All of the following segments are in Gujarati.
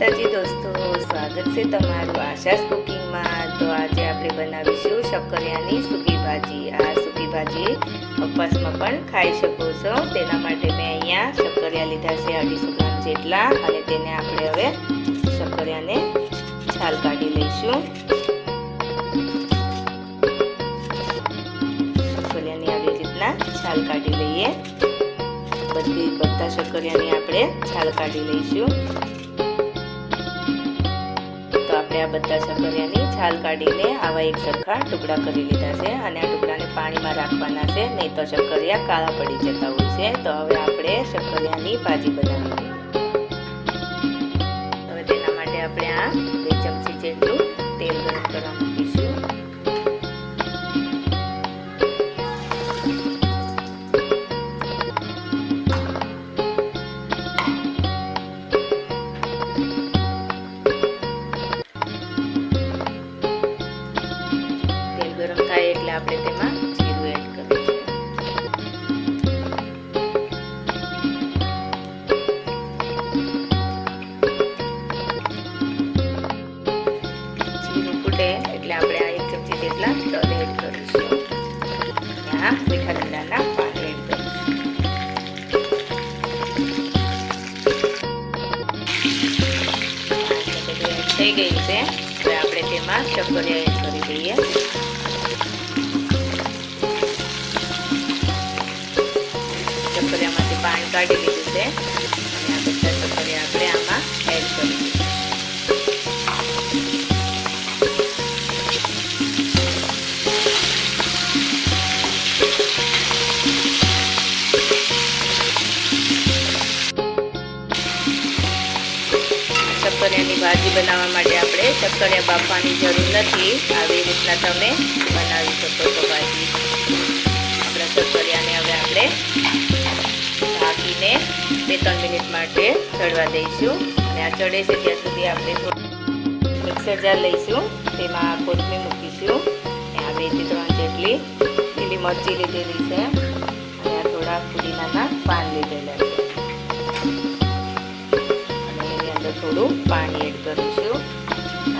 છે તમારું આશાસ કુકિંગમાં. તો આજે આપણે બનાવીશું શક્કરિયાની સૂકી ભાજી. આ સૂકી ભાજી ઉપવાસમાં પણ ખાઈ શકો છો. તેના માટે મેં અહીંયા શક્કરિયા લીધા છે અઢીસો ગ્રામ જેટલા અને તેને આપણે હવે શક્કરિયાને છાલ કાઢી લઈશું. શક્કરિયાની આવી રીતના છાલ કાઢી લઈએ. બધી, બધા શક્કરિયાની આપણે છાલ કાઢી લઈશું. આપણે આ બધા શક્કરિયાની છાલ કાઢીને આવા એક સરખા ટુકડા કરી લીધા છે અને આ ટુકડાને પાણીમાં રાખવાના છે, નહીં તો શક્કરિયા કાળા પડી જતા હોય છે. તો હવે આપણે શક્કરિયાની ભાજી બનાવીએ. કરીશું આ મીઠા લીમડાના પાન એડ કરીશું થઈ ગયું છે હવે આપણે તેમાં શક્કરિયા એડ કરી દઈએ કાઢી લીધું છે. ભાજી બનાવવા માટે આપણે ચક્કરિયા બાફવાની જરૂર નથી. આવી રીતના તમે બનાવી શકો છો ભાજી. આપણા ચક્કરિયાને હવે આપણે ઢાંકીને બે ત્રણ મિનિટ માટે ચડવા દઈશું. અને આ ચડે છે ત્યાં સુધી આપણે મિક્સર જાર લઈશું. તેમાં કોથમીર મૂકીશું. આ બેથી ત્રણ જેટલી લીલી મરચી લીધેલી છે. અને થોડા પુદીનાના પાન લીધેલા છે. અંદર થોડું પાણી એડ કરીશું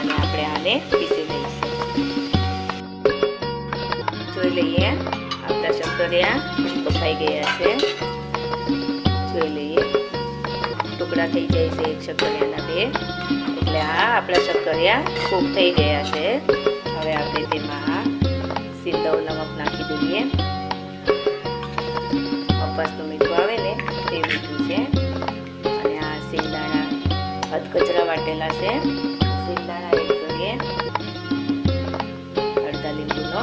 અને આપણે આને પીસી લઈશું. જોઈ લઈએ, આપણા શક્કરિયા બફાઈ ગયા છે. જોઈ લઈએ, ટુકડા થઈ જાય છે એક શક્કરિયાના બે. એટલે આ આપણા શક્કરિયા કૂક થઈ ગયા છે. હવે આપણે તેમાં સિંદવ નમક નાખી દઈએ. કપાસનું મીઠું આવે ને. અધકચરા વાટેલા છે. સિંગદાણા એડ કરીએ. અડધા લીંબુનો.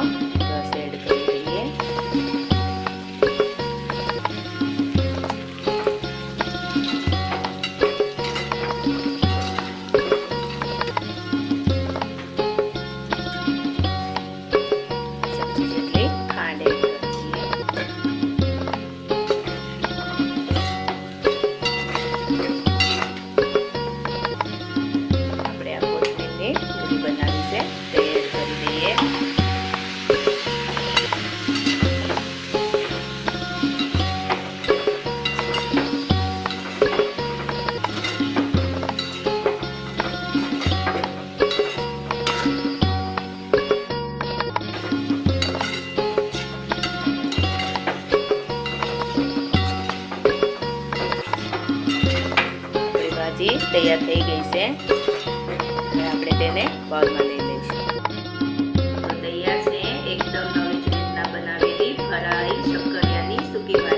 કોથમીરની પૂરી બનાવી છે તૈયાર કરી દઈએ તૈયાર થઈ ગઈ છે આપણે તેને બાઉલમાં લઈ લઈશું. તો તૈયાર છે, એકદમ નવી રીતના બનાવેલી ફરાળી શક્કરિયાની સૂકી ભાજી.